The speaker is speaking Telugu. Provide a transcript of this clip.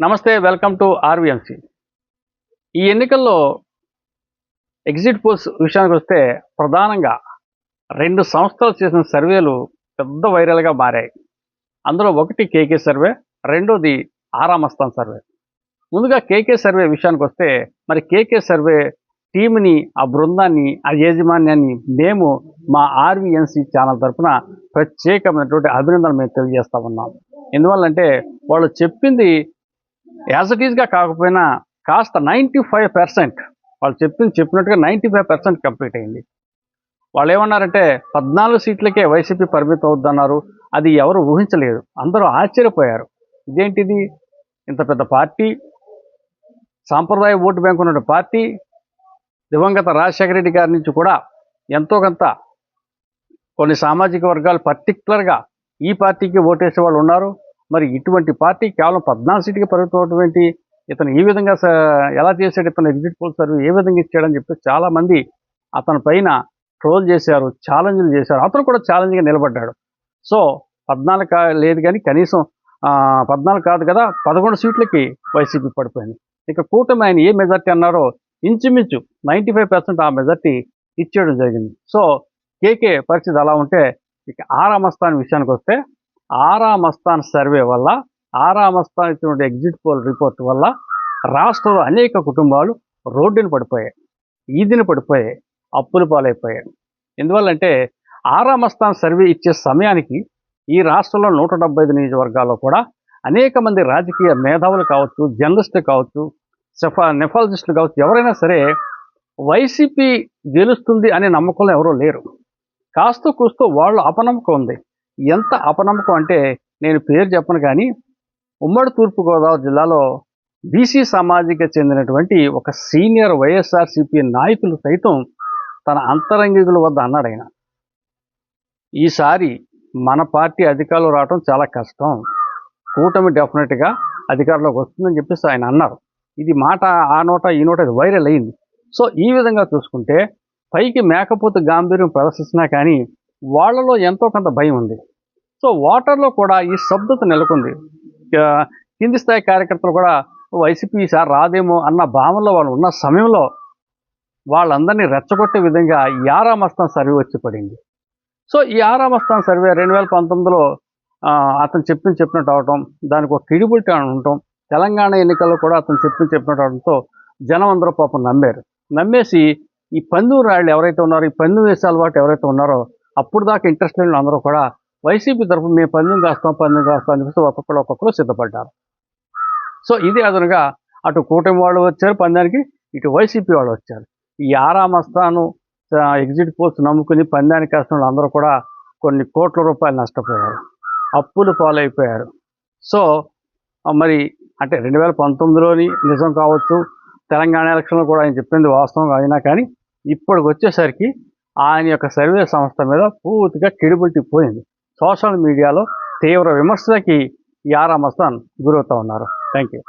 నమస్తే వెల్కమ్ టు ఆర్వీఎంసీ. ఈ ఎన్నికల్లో ఎగ్జిట్ పోల్స్ విషయానికి వస్తే ప్రధానంగా రెండు సంస్థలు చేసిన సర్వేలు పెద్ద వైరల్గా మారాయి. అందులో ఒకటి కేకే సర్వే రెండోది ఆరామస్థాన్ సర్వే. ముందుగా కేకే సర్వే విషయానికి వస్తే మరి కేకే సర్వే టీంని ఆ బృందాన్ని ఆ యాజమాన్యాన్ని మేము మా ఆర్వీఎన్సీ ఛానల్ తరఫున ప్రత్యేకమైనటువంటి అభినందనలు మేము తెలియజేస్తా ఉన్నాం. ఎందువల్లంటే వాళ్ళు చెప్పింది యాజ్ ఇట్ ఈస్గా కాకపోయినా కాస్త నైంటీ ఫైవ్ పర్సెంట్ వాళ్ళు చెప్పింది చెప్పినట్టుగా నైంటీ ఫైవ్ పర్సెంట్ కంప్లీట్ అయింది. వాళ్ళు ఏమన్నారంటే పద్నాలుగు సీట్లకే వైసీపీ పరిమితం అవుద్దన్నారు. అది ఎవరు ఊహించలేదు. అందరూ ఆశ్చర్యపోయారు. ఇదేంటిది? ఇంత పెద్ద పార్టీ సాంప్రదాయ ఓటు బ్యాంక్ ఉన్న పార్టీ దివంగత రాజశేఖర రెడ్డి గారి నుంచి కూడా ఎంతో కొంత కొన్ని సామాజిక వర్గాలు పర్టికులర్గా ఈ పార్టీకి ఓటేసే వాళ్ళు ఉన్నారు. మరి ఇటువంటి పార్టీ కేవలం పద్నాలుగు సీటుకి పరిమితం ఏంటి? ఇతను ఈ విధంగా ఎలా చేశాడు? ఇతను ఎగ్జిట్ పోల్ సర్వే ఏ విధంగా ఇచ్చాడని చెప్పి చాలామంది అతని పైన ట్రోల్ చేశారు ఛాలెంజ్లు చేశారు. అతను కూడా ఛాలెంజ్గా నిలబడ్డాడు. సో పద్నాలుగు కా లేదు కానీ కనీసం పద్నాలుగు కాదు కదా పదకొండు సీట్లకి వైసీపీ పడిపోయింది. ఇక కూటమి ఆయన ఏ మెజార్టీ అన్నారో ఇంచుమించు నైంటీ ఫైవ్ పర్సెంట్ ఆ మెజార్టీ ఇచ్చేయడం జరిగింది. సో కేకే పరిస్థితి అలా ఉంటే ఇక ఆరామస్థాన్ విషయానికి వస్తే ఆరామస్థాన్ సర్వే వల్ల ఆరామస్థాన్ ఇచ్చినటువంటి ఎగ్జిట్ పోల్ రిపోర్ట్ వల్ల రాష్ట్రంలో అనేక కుటుంబాలు రోడ్డున పడిపోయాయి ఈదిన పడిపోయాయి అప్పుల పాలైపోయాయి. ఎందువల్లంటే ఆరామస్థాన్ సర్వే ఇచ్చే సమయానికి ఈ రాష్ట్రంలో నూట డెబ్బై ఐదు నియోజకవర్గాల్లో కూడా అనేక మంది రాజకీయ మేధావులు కావచ్చు జర్నలిస్టులు కావచ్చు సెఫా నెఫాలజిస్టులు కావచ్చు ఎవరైనా సరే వైసీపీ గెలుస్తుంది అనే నమ్మకంలో ఎవరూ లేరు. కాస్త కూస్తూ వాళ్ళు అపనమ్మకం ఉంది. ఎంత అపనమ్మకం అంటే నేను పేరు చెప్పను కానీ ఉమ్మడి తూర్పుగోదావరి జిల్లాలో బీసీ సమాజానికి చెందినటువంటి ఒక సీనియర్ వైఎస్ఆర్సీపీ నాయకులు సైతం తన అంతరంగికుల వద్ద అన్నాడు ఆయన. ఈసారి మన పార్టీ అధికారంలో రావడం చాలా కష్టం. కూటమి డెఫినెట్గా అధికారంలోకి వస్తుందని చెప్పేసి ఆయన అన్నారు. ఇది మాట ఆ నోట ఈ నోట ఇది వైరల్ అయింది. సో ఈ విధంగా చూసుకుంటే పైకి మేకపోతు గాంభీర్యం ప్రదర్శించినా కానీ వాళ్ళలో ఎంతో కొంత భయం ఉంది. సో వాటర్లో కూడా ఈ శబ్దత నెలకొంది. కింది స్థాయి కార్యకర్తలు కూడా వైసీపీ ఈసారి రాదేమో అన్న భావనలో వాళ్ళు ఉన్న సమయంలో వాళ్ళందరినీ రెచ్చగొట్టే విధంగా ఈ ఆరామస్థాన్ సర్వే వచ్చి పడింది. సో ఈ ఆరామస్థాన్ సర్వే రెండు వేల పంతొమ్మిదిలో అతను చెప్పిన చెప్పినట్టు అవటం దానికి ఒక క్రెడిబిలిటీ అని ఉండటం తెలంగాణ ఎన్నికల్లో కూడా అతను చెప్పిన చెప్పినట్టు అవడంతో జనం అందరూ పాపం నమ్మారు. నమ్మేసి ఈ పందు రాళ్ళు ఎవరైతే ఉన్నారో ఈ పందు వేసే అలవాటు ఎవరైతే ఉన్నారో అప్పుడు దాకా ఇంట్రెస్ట్ లేని అందరూ కూడా వైసీపీ తరఫున మేము పందెం కాస్తాం పందెం కాస్తాం అని చెప్పేసి ఒక్కొక్కరు ఒక్కొక్కరు సిద్ధపడ్డారు. సో ఇది అదనగా అటు కూటమి వాళ్ళు వచ్చారు పందానికి ఇటు వైసీపీ వాళ్ళు వచ్చారు. ఈ ఆరామస్తాను ఎగ్జిట్ పోస్ట్ నమ్ముకుని పందానికి కాసిన వాళ్ళు అందరూ కూడా కొన్ని కోట్ల రూపాయలు నష్టపోయారు. అప్పులు పాలైపోయారు. సో మరి అంటే రెండు వేల పంతొమ్మిదిలోని నిజం కావచ్చు తెలంగాణ ఎలక్షన్లో కూడా ఆయన చెప్పింది వాస్తవం అయినా కానీ ఇప్పటికి వచ్చేసరికి ఆయన యొక్క సర్వే సంస్థ మీద పూర్తిగా క్రెడిబిలిటీ పోయింది. సోషల్ మీడియాలో తీవ్ర విమర్శలకి ఈ ఆరామస్థాన్ గురవుతూ ఉన్నారు. Thank you